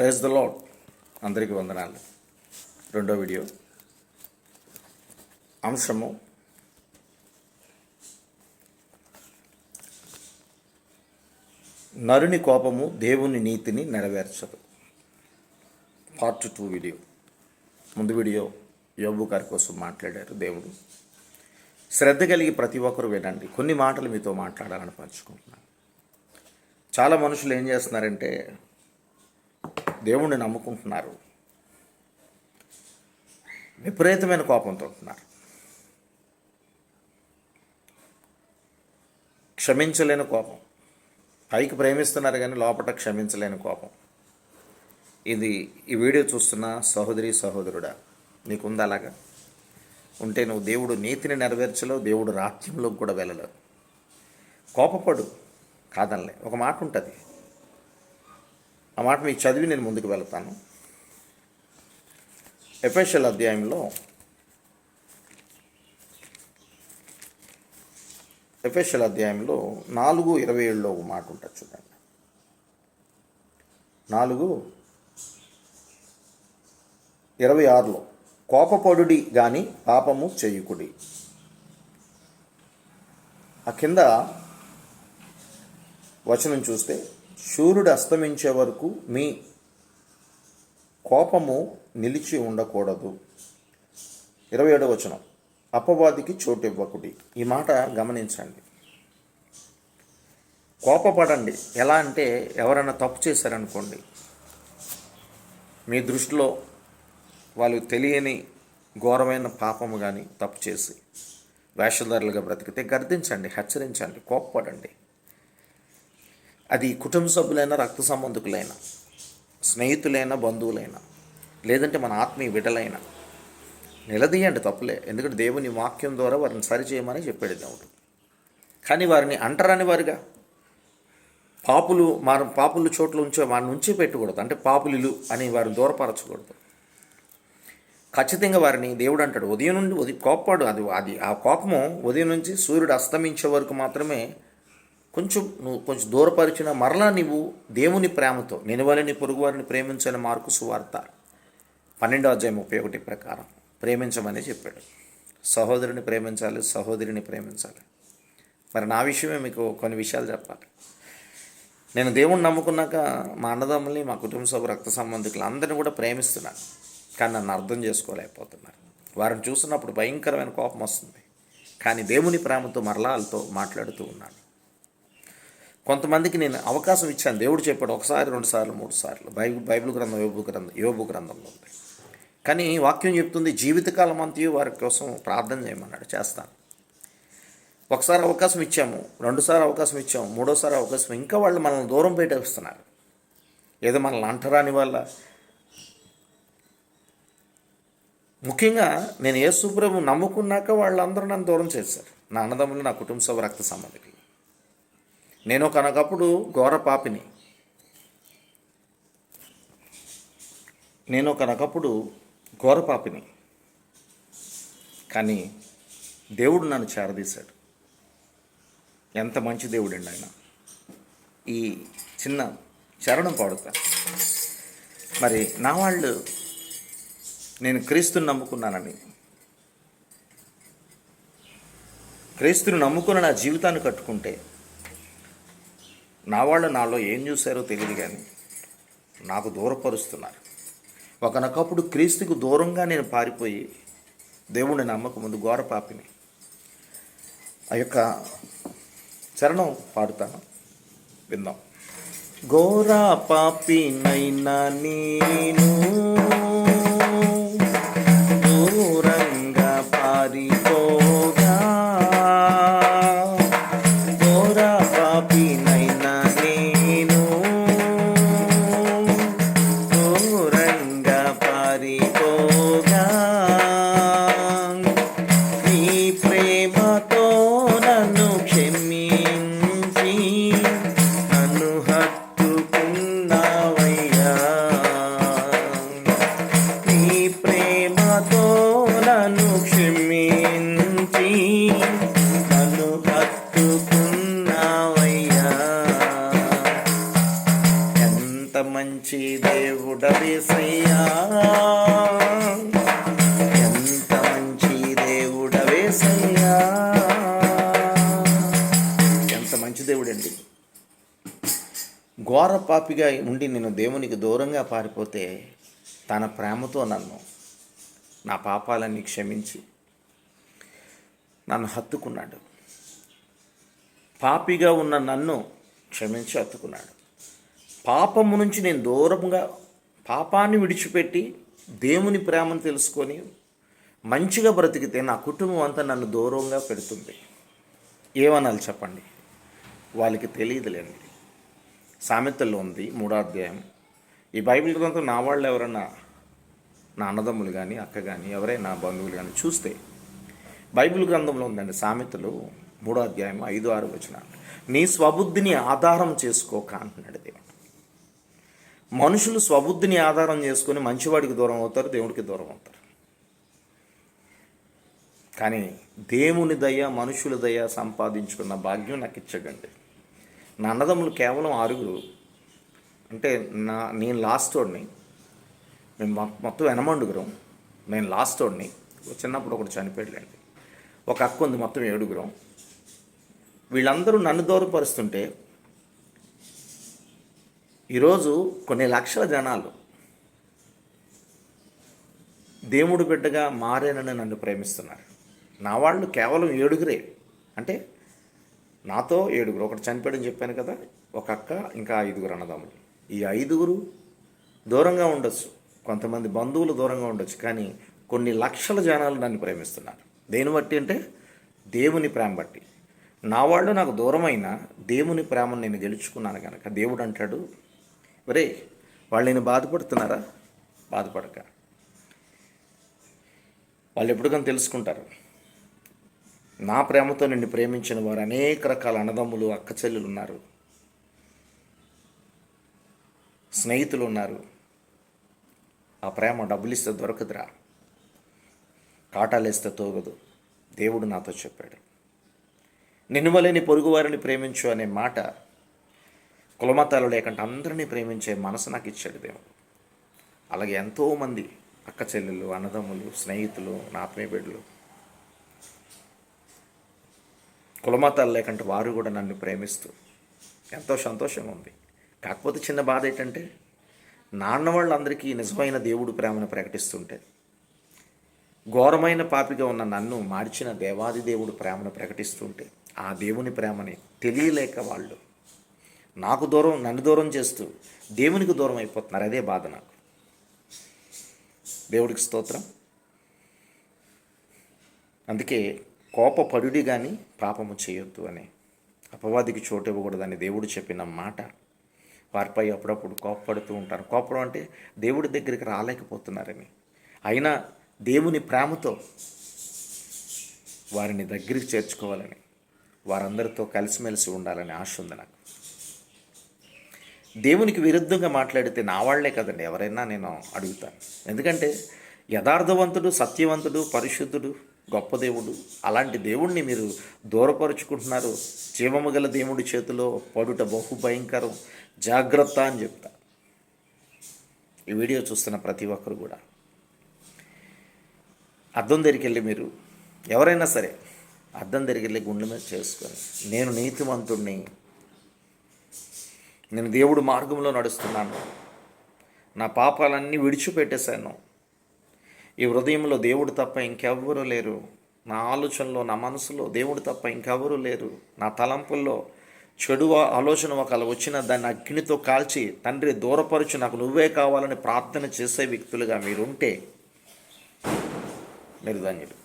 Praise the lord అందరికీ వందనాలు. రెండో వీడియో. అంశము నరుని కోపము దేవుని నీతిని నెరవేర్చదు. Part two video. ముందు వీడియో యోబు గారి కోసం మాట్లాడారు దేవుడు. శ్రద్ధ కలిగి ప్రతి ఒక్కరు వినండి. కొన్ని మాటలు మీతో మాట్లాడాలని పంచుకుంటున్నాను. చాలా మనుషులు ఏం చేస్తున్నారంటే దేవుణ్ణి నమ్ముకుంటున్నారు. విపరీతమైన కోపంతో ఉంటున్నారు. క్షమించలేని కోపం. పైకి ప్రేమిస్తున్నారు కానీ లోపల క్షమించలేని కోపం. ఇది ఈ వీడియో చూస్తున్న సహోదరి సహోదరుడా నీకుందా అలాగా? ఉంటే నువ్వు దేవుడు నీతిని నెరవేర్చలేవు దేవుడు రాజ్యంలోకి కూడా వెళ్ళలేవు. కోపపడు. కాదనలే. ఒక మాట ఉంటుంది. ఆ మాట మీకు చదివి నేను ముందుకు వెళ్తాను. ఎఫెషల్ అధ్యాయంలో ఎఫెషల్ అధ్యాయంలో నాలుగు ఇరవై ఏడులో ఒక మాట ఉంటుంది చూడండి. నాలుగు ఇరవై ఆరులో కోపపడుడి కానీ పాపము చేయుకుడి. ఆ కింద వచనం చూస్తే సూర్యుడు అస్తమించే వరకు మీ కోపము నిలిచి ఉండకూడదు. ఇరవై ఏడవ వచనం. అపవాదికి చోటు ఇవ్వకుడి ఈ మాట గమనించండి. కోపపడండి. ఎలా అంటే ఎవరైనా తప్పు చేశారనుకోండి మీ దృష్టిలో వాళ్ళు తెలియని ఘోరమైన పాపము కానీ తప్పు చేసి వేషధారులుగా బ్రతికితే గర్దించండి హెచ్చరించండి కోపపడండి. అది కుటుంబ సభ్యులైనా రక్త సంబంధికులైనా స్నేహితులైనా బంధువులైనా లేదంటే మన ఆత్మీయ బిడ్డలైనా నిలదీయండి తప్పులే. ఎందుకంటే దేవుని వాక్యం ద్వారా వారిని సరిచేయమని చెప్పాడు దేవుడు. కానీ వారిని అంటరాని వారిగా పాపులు మన పాపులు చోట్ల ఉంచే వారిని ఉంచి పెట్టకూడదు. అంటే పాపులు అని వారిని దూరపరచకూడదు. ఖచ్చితంగా వారిని దేవుడు అంటాడు. ఉదయం నుండి ఉదయం కోపపాడు అది అది ఆ కోపము ఉదయం నుంచి సూర్యుడు అస్తమించే వరకు మాత్రమే కొంచెం నువ్వు కొంచెం దూరపరిచిన మరలా నీవు దేవుని ప్రేమతో నేను వాళ్ళని పొరుగు వారిని ప్రేమించని మార్కు సువార్త. పన్నెండో అధ్యాయం ముప్పై ఒకటి ప్రకారం ప్రేమించమని చెప్పాడు. సహోదరుని ప్రేమించాలి సహోదరిని ప్రేమించాలి. మరి నా విషయమే మీకు కొన్ని విషయాలు చెప్పాలి. నేను దేవుణ్ణి నమ్ముకున్నాక మా అన్నదమ్ముల్ని మా కుటుంబ సభ రక్త సంబంధికులు అందరిని కూడా ప్రేమిస్తున్నాను కానీ నన్ను అర్థం చేసుకోలేకపోతున్నారు. వారిని చూసినప్పుడు భయంకరమైన కోపం వస్తుంది. కానీ దేవుని ప్రేమతో మరలా వాళ్ళతో మాట్లాడుతూ ఉన్నాను. కొంతమందికి నేను అవకాశం ఇచ్చాను. దేవుడు చెప్పాడు ఒకసారి రెండు సార్లు మూడు సార్లు. బైబిల్ బైబిల్ గ్రంథం యోబు గ్రంథం యోబు గ్రంథంలో ఉంది. కానీ వాక్యం చెప్తుంది జీవితకాలం అంతయు వారి కోసం ప్రార్థన చేయమన్నాడు చేస్తాను. ఒకసారి అవకాశం ఇచ్చాము రెండుసారి అవకాశం ఇచ్చాము మూడోసారి అవకాశం ఇంకా వాళ్ళు మనల్ని దూరం పెట్టేస్తున్నారు. ఏదో మనల్ని అంటరాని వల్ల ముఖ్యంగా నేను యేసుప్రభు నమ్ముకున్నాక వాళ్ళందరూ నన్ను దూరం చేశారు. నా అన్నదమ్ములు నా కుటుంబ సభ రక్త సంబంధికులు. నేను కనకప్పుడు ఘోర పాపిని. నేను కనకప్పుడు ఘోర పాపిని. కానీ దేవుడు నన్ను చేరదీశాడు. ఎంత మంచి దేవుడండి ఆయన. ఈ చిన్న చరణం పాడుతా. మరి నా వాళ్ళు నేను క్రీస్తుని నమ్ముకున్నానని. క్రీస్తుని నమ్ముకున్న నా జీవితాన్ని కట్టుకుంటే నా వాళ్ళు నాలో ఏం చూశారో తెలియదు కానీ నాకు దూరపరుస్తున్నారు. ఒకనొకప్పుడు క్రీస్తుకు దూరంగా నేను పారిపోయి దేవుణ్ణి నమ్మక ముందు ఘోర పాపిని. ఆ యొక్క చరణం పాడుతాను. విందాం. ఘోర పాపినైనా నేను దూరంగా పారిపో పాపిగా ఉండి నేను దేవునికి దూరంగా పారిపోతే తన ప్రేమతో నన్ను నా పాపాలన్నీ క్షమించి నన్ను హత్తుకున్నాడు. పాపిగా ఉన్న నన్ను క్షమించి హత్తుకున్నాడు. పాపము నుంచి నేను దూరంగా పాపాన్ని విడిచిపెట్టి దేవుని ప్రేమను తెలుసుకొని మంచిగా బ్రతికితే నా కుటుంబం అంతా నన్ను దూరంగా పెడుతుంది. ఏమనాలి చెప్పండి? వాళ్ళకి తెలియదులేండి. సామెతల్లో ఉంది మూడో అధ్యాయం ఈ బైబిల్ గ్రంథం నా వాళ్ళు ఎవరన్నా నా అన్నదమ్ములు కానీ అక్క కానీ ఎవరైనా బంధువులు కానీ చూస్తే బైబిల్ గ్రంథంలో ఉందండి సామెతలు మూడో అధ్యాయం ఐదు ఆరు వచ్చిన నీ స్వబుద్ధిని ఆధారం చేసుకోక అంటున్నాడు దేవుడు. మనుషులు స్వబుద్ధిని ఆధారం చేసుకొని మంచివాడికి దూరం అవుతారు దేవుడికి దూరం అవుతారు. కానీ దేవుని దయ మనుషుల దయ సంపాదించుకున్న భాగ్యం నాకు ఇచ్చగండి నా అన్నదమ్ములు కేవలం ఆరుగురు. అంటే నా నేను లాస్ట్ వాడిని. మేము మొత్తం ఎనమండుగురం. నేను లాస్ట్ వాడిని. చిన్నప్పుడు ఒకటి చనిపోయాడులేండి. ఒక అక్క ఉంది మొత్తం ఏడుగురం. వీళ్ళందరూ నన్ను దూరపరుస్తుంటే ఈరోజు కొన్ని లక్షల జనాలు దేవుడు బిడ్డగా మారేనని నన్ను ప్రేమిస్తున్నారు. నా వాళ్ళు కేవలం ఏడుగురే. అంటే నాతో ఏడుగురు ఒకటి చనిపోయాడని చెప్పాను కదా ఒక అక్క ఇంకా ఐదుగురు అన్నదమ్ములు. ఈ ఐదుగురు దూరంగా ఉండొచ్చు. కొంతమంది బంధువులు దూరంగా ఉండొచ్చు కానీ కొన్ని లక్షల జనాలు నన్ను ప్రేమిస్తున్నారు. దేని బట్టి అంటే దేవుని ప్రేమ బట్టి. నా వాళ్ళు నాకు దూరమైన దేవుని ప్రేమను నేను గెలుచుకున్నాను కనుక దేవుడు అంటాడు ఒరే వాళ్ళు నేను బాధపడుతున్నారా? బాధపడక. వాళ్ళు ఎప్పటికైనా తెలుసుకుంటారు. నా ప్రేమతో నిన్ను ప్రేమించిన వారు అనేక రకాల అన్నదమ్ములు అక్కచెల్లెలు ఉన్నారు. స్నేహితులు ఉన్నారు. ఆ ప్రేమ డబ్బులు ఇస్తే దొరకదురా. కాటాలేస్తే తోగదు. దేవుడు నాతో చెప్పాడు. నిన్ను వలేని పొరుగువారిని ప్రేమించు అనే మాట కులమతాలు లేకుండా అందరినీ ప్రేమించే మనసు నాకు ఇచ్చాడు దేవుడు. అలాగే ఎంతోమంది అక్క చెల్లెలు అన్నదమ్ములు స్నేహితులు నా ఆత్మీయ బిడ్డలు కులమతాలు లేకుంటే వారు కూడా నన్ను ప్రేమిస్తూ ఎంతో సంతోషంగా ఉంది. కాకపోతే చిన్న బాధ ఏంటంటే నాన్న వాళ్ళందరికీ నిజమైన దేవుడు ప్రేమను ప్రకటిస్తుంటే ఘోరమైన పాపిగా ఉన్న నన్ను మార్చిన దేవాది దేవుడు ప్రేమను ప్రకటిస్తుంటే ఆ దేవుని ప్రేమని తెలియలేక వాళ్ళు నాకు దూరం నన్ను దూరం చేస్తూ దేవునికి దూరం అయిపోతున్నారు. అదే బాధ నాకు. దేవుడికి స్తోత్రం. అందుకే కోపపడుడి కానీ పాపము చేయొద్దు అని. అపవాదికి చోటు ఇవ్వకూడదని దేవుడు చెప్పిన మాట. వారిపై అప్పుడప్పుడు కోపపడుతూ ఉంటారు. కోపడం అంటే దేవుడి దగ్గరికి రాలేకపోతున్నారని. అయినా దేవుని ప్రేమతో వారిని దగ్గరికి చేర్చుకోవాలని వారందరితో కలిసిమెలిసి ఉండాలని ఆశ ఉంది నాకు. దేవునికి విరుద్ధంగా మాట్లాడితే నా వాళ్ళే కదండి. ఎవరైనా నేను అడుగుతాను. ఎందుకంటే యథార్థవంతుడు సత్యవంతుడు పరిశుద్ధుడు గొప్ప దేవుడు. అలాంటి దేవుణ్ణి మీరు దూరపరుచుకుంటున్నారు. జీవము గల దేవుడి చేతిలో పడుట బహు భయంకరం. జాగ్రత్త అని చెప్తా. ఈ వీడియో చూస్తున్న ప్రతి ఒక్కరు కూడా. అద్దం దగ్గరికి వెళ్ళి మీరు ఎవరైనా సరే అద్దం దగ్గరికి వెళ్ళి గుండె మీద చేసుకొని నేను నీతిమంతుణ్ణి నేను దేవుడు మార్గంలో నడుస్తున్నాను. నా పాపాలన్నీ విడిచిపెట్టేశాను. ఈ హృదయంలో దేవుడు తప్ప ఇంకెవ్వరూ లేరు. నా ఆలోచనలో నా మనసులో దేవుడు తప్ప ఇంకెవరూ లేరు. నా తలంపుల్లో చెడు ఆలోచన ఒకవేళ వచ్చిన దాన్ని అగ్నితో కాల్చి తండ్రి దూరపరచు నాకు నువ్వే కావాలని ప్రార్థన చేసే వ్యక్తులుగా మీరుంటే మీరు ధన్యులు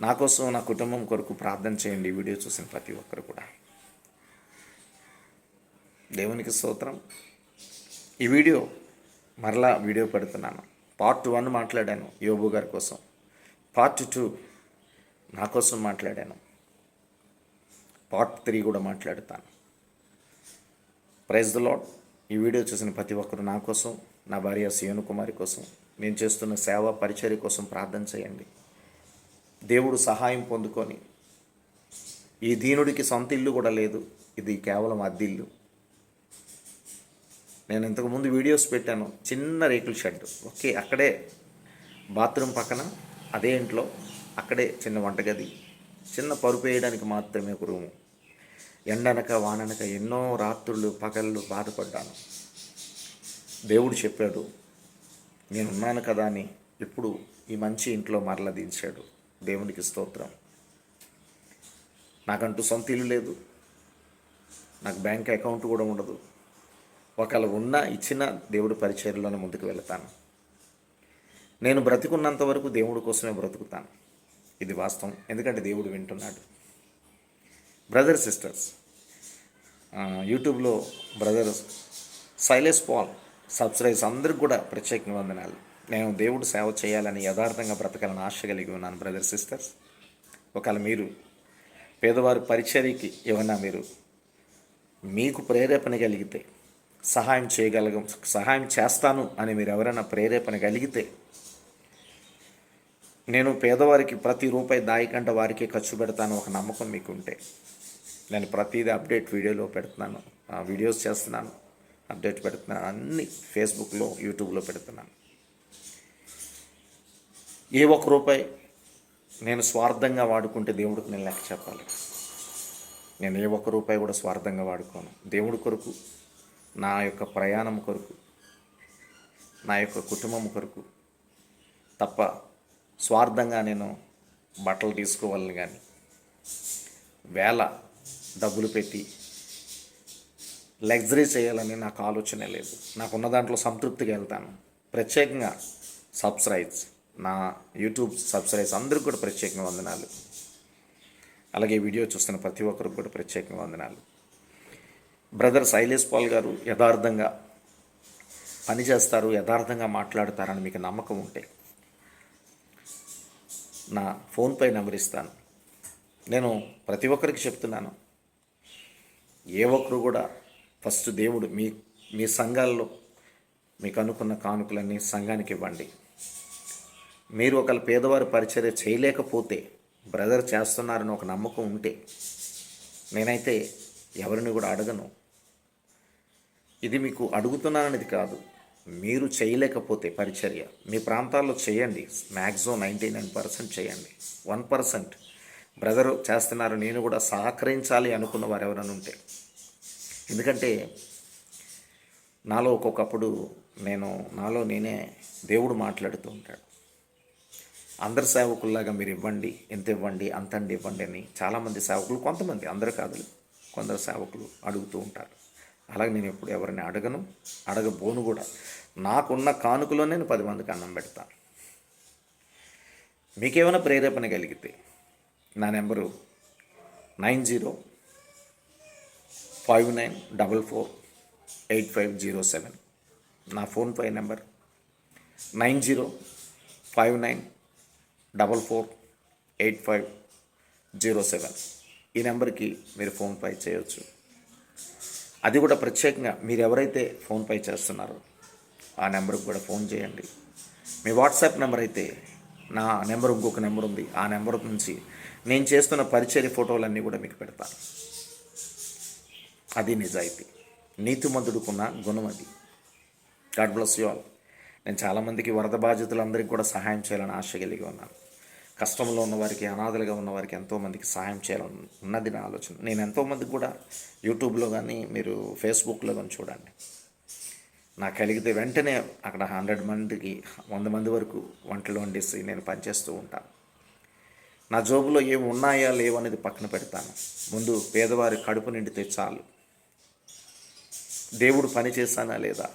నా కోసం నా కుటుంబం కొరకు ప్రార్థన చేయండి. వీడియో చూసిన ప్రతి ఒక్కరు కూడా. దేవునికి స్తోత్రం. ఈ వీడియో మరలా వీడియో పెడుతున్నాను. పార్ట్ వన్ మాట్లాడాను యోబు గారి కోసం. పార్ట్ టూ నా కోసం మాట్లాడాను. పార్ట్ త్రీ కూడా మాట్లాడుతాను. ప్రైజ్ ద లాడ్ ఈ వీడియో చూసిన ప్రతి ఒక్కరు నా కోసం నా భార్య సియోను కుమారి కోసం నేను చేస్తున్న సేవ పరిచర్య కోసం ప్రార్థన చేయండి. దేవుడు సహాయం పొందుకొని ఈ దీనుడికి సొంత ఇల్లు కూడా లేదు ఇది కేవలం అద్దిల్లు నేను ఇంతకుముందు వీడియోస్ పెట్టాను. చిన్న రేకుల షెడ్. ఓకే అక్కడే బాత్రూమ్ పక్కన అదే ఇంట్లో అక్కడే చిన్న వంటగది చిన్న పరుపు వేయడానికి మాత్రమే ఒక రూము. ఎండనక వాననక ఎన్నో రాత్రులు పగళ్ళు బాధపడ్డాను. దేవుడు చెప్పాడు నేనున్నాను కదా అని ఇప్పుడు ఈ మంచి ఇంట్లో మరల దించాడు. దేవునికి స్తోత్రం. నాకంటూ సొంత ఇల్లు లేదు. నాకు బ్యాంక్ అకౌంట్ కూడా ఉండదు. ఒకవేళ ఉన్నా ఇచ్చిన దేవుడి పరిచర్లోనే ముందుకు వెళతాను. నేను బ్రతికున్నంత వరకు దేవుడి కోసమే బ్రతుకుతాను. ఇది వాస్తవం. ఎందుకంటే దేవుడు వింటున్నాడు. బ్రదర్ సిస్టర్స్ యూట్యూబ్లో బ్రదర్ సైలెస్ పాల్ సబ్స్క్రైబ్స్ అందరికి కూడా ప్రత్యేక వందనాలు నేను దేవుడు సేవ చేయాలని యథార్థంగా బ్రతకాలని ఆశ కలిగి ఉన్నాను బ్రదర్ సిస్టర్స్ ఒకవేళ మీరు పేదవారి పరిచర్యకి ఏమన్నా మీరు మీకు ప్రేరేపణ కలిగితే సహాయం చేయగలగం సహాయం చేస్తాను అని మీరు ఎవరైనా ప్రేరేపణ కలిగితే నేను పేదవారికి ప్రతి రూపాయి దాయికంట వారికే ఖర్చు పెడతాను ఒక నమ్మకం మీకు ఉంటే నేను ప్రతిదీ అప్డేట్ వీడియోలో పెడుతున్నాను ఆ వీడియోస్ చేస్తున్నాను అప్డేట్ పెడుతున్నాను అన్ని ఫేస్బుక్లో యూట్యూబ్లో పెడుతున్నాను. ఏ ఒక్క రూపాయి నేను స్వార్థంగా వాడుకుంటే దేవుడికి నేను లెక్క చెప్పాలి. నేను ఏ ఒక్క రూపాయి కూడా స్వార్థంగా వాడుకోను. దేవుడి కొరకు నా యొక్క ప్రయాణం కొరకు నా యొక్క కుటుంబం కొరకు తప్ప స్వార్థంగా నేను బట్టలు తీసుకోవాలని కానీ వేల డబ్బులు పెట్టి లగ్జరీ చేయాలని నాకు ఆలోచనే లేదు. నాకున్న దాంట్లో సంతృప్తిగా వెళ్తాను. ప్రత్యేకంగా సబ్స్క్రైబ్స్ నా యూట్యూబ్ సబ్స్క్రైబ్స్ అందరికి కూడా ప్రత్యేకంగా వందనాలు. అలాగే వీడియో చూస్తున్న ప్రతి ఒక్కరికి కూడా ప్రత్యేకంగా వందనాలు. బ్రదర్ శైలేష్ పాల్ గారు యథార్థంగా పనిచేస్తారు యథార్థంగా మాట్లాడతారని మీకు నమ్మకం ఉంటే నా ఫోన్పై నెంబర్ ఇస్తాను. నేను ప్రతి ఒక్కరికి చెప్తున్నాను. ఏ ఒక్కరు కూడా ఫస్ట్ దేవుడు మీ మీ సంఘాల్లో మీకు అనుకున్న కానుకలన్నీ సంఘానికి ఇవ్వండి. మీరు ఒకళ్ళ పేదవారి పరిచర్య చేయలేకపోతే బ్రదర్ చేస్తున్నారని ఒక నమ్మకం ఉంటే నేనైతే ఎవరిని కూడా అడగను. ఇది మీకు అడుగుతున్నాననేది కాదు. మీరు చేయలేకపోతే పరిచర్య. మీ ప్రాంతాల్లో చేయండి. మ్యాక్సిమం నైంటీ నైన్ పర్సెంట్ చేయండి. One percent. బ్రదరు చేస్తున్నారు నేను కూడా సహకరించాలి అనుకున్న వారు ఎవరైనా ఉంటే. ఎందుకంటే నాలో ఒక్కొక్కప్పుడు నేను నాలో నేనే దేవుడు మాట్లాడుతూ ఉంటాడు. అందరు సేవకుల్లాగా మీరు ఇవ్వండి ఎంత ఇవ్వండి అంతండి ఇవ్వండి అని చాలామంది సేవకులు కొంతమంది అందరు కాదు కొందరు సేవకులు అడుగుతూ ఉంటారు. అలాగే నేను ఎప్పుడు ఎవరిని అడగను అడగబోను కూడా. నాకున్న కానుకలో నేను పది మందికి అన్నం పెడతాను మీకేమైనా ప్రేరేపణ కలిగితే నా number nine zero five nine double four eight five zero seven. నా PhonePe number nine zero five nine double four eight five zero seven. ఈ నెంబర్కి మీరు ఫోన్పే చేయొచ్చు. అది కూడా ప్రత్యేకంగా మీరు ఎవరైతే ఫోన్పే చేస్తున్నారో ఆ నెంబర్కి కూడా ఫోన్ చేయండి. మీ వాట్సాప్ నెంబర్ అయితే నా నెంబర్ ఇంకొక నెంబర్ ఉంది. ఆ నెంబర్ నుంచి నేను చేస్తున్న పరిచర్య ఫోటోలన్నీ కూడా మీకు పెడతాను అది నిజాయితీ. నీతిమంతుడుకున్న గుణం అది. గాడ్ బ్లస్ యూ ఆల్ నేను చాలామందికి వరద బాధితులందరికీ కూడా సహాయం చేయాలని ఆశ కలిగి ఉన్నాను. కష్టంలో ఉన్నవారికి అనాథలుగా ఉన్నవారికి ఎంతోమందికి సహాయం చేయాలని ఉన్నది నా ఆలోచన. నేను ఎంతోమందికి కూడా యూట్యూబ్లో కానీ మీరు ఫేస్బుక్లో కానీ చూడండి. నాకు కలిగితే వెంటనే అక్కడ హండ్రెడ్ మందికి వంద మంది వరకు వంటలు వండేసి నేను పనిచేస్తూ ఉంటాను. నా జోబులో ఏమి ఉన్నాయా లేవనేది పక్కన పెడతాను. ముందు పేదవారి కడుపు నిండితే చాలు. దేవుడు పని చేశానా లేదా?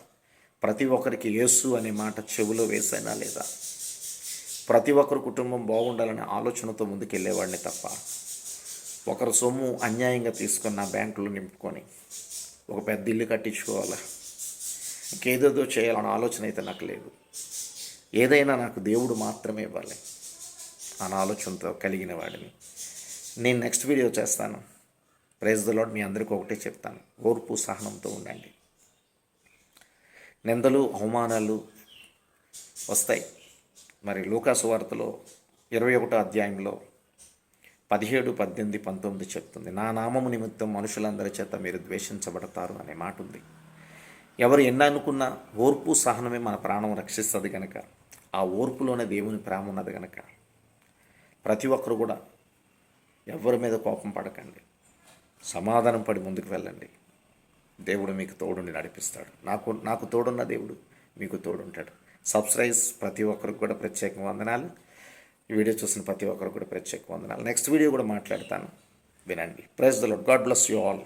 ప్రతి ఒక్కరికి యేసు అనే మాట చెవిలో వేసానా లేదా? ప్రతి ఒక్కరు కుటుంబం బాగుండాలనే ఆలోచనతో ముందుకెళ్ళేవాడిని తప్ప ఒకరు సొమ్ము అన్యాయంగా తీసుకున్న బ్యాంకులో నింపుకొని ఒక పెద్ద ఇల్లు కట్టించుకోవాలా? ఇంకేదేదో చేయాలన్న ఆలోచన అయితే నాకు లేదు. ఏదైనా నాకు దేవుడు మాత్రమే ఇవ్వాలి అన్న ఆలోచనతో కలిగిన వాడిని. నేను నెక్స్ట్ వీడియో చేస్తాను. ప్రైజ్ ద మీ అందరికీ ఒకటే చెప్తాను. ఓర్పు సహనంతో ఉండండి. నిందలు అవమానాలు వస్తాయి. మరి లూకాసు వార్తలో ఇరవై ఒకటో అధ్యాయంలో పదిహేడు పద్దెనిమిది పంతొమ్మిది చెప్తుంది. నా నామము నిమిత్తం మనుషులందరి చేత మీరు ద్వేషించబడతారు అనే మాట ఉంది. ఎవరు ఎన్న అనుకున్నా ఓర్పు సహనమే మన ప్రాణం రక్షిస్తుంది కనుక ఆ ఓర్పులోనే దేవుని ప్రేమ ఉన్నది కనుక ప్రతి ఒక్కరు కూడా ఎవరి మీద కోపం పడకండి. సమాధానం పడి ముందుకు వెళ్ళండి. దేవుడు మీకు తోడుని నడిపిస్తాడు. నాకు నాకు తోడున్న దేవుడు మీకు తోడుంటాడు. సబ్స్క్రైబ్స్ ప్రతి ఒక్కరికి కూడా ప్రత్యేక వందనాలు. ఈ వీడియో చూసిన ప్రతి ఒక్కరికి కూడా ప్రత్యేక వందనాలు. నెక్స్ట్ వీడియో కూడా మాట్లాడతాను. వినండి. Praise the Lord God bless you all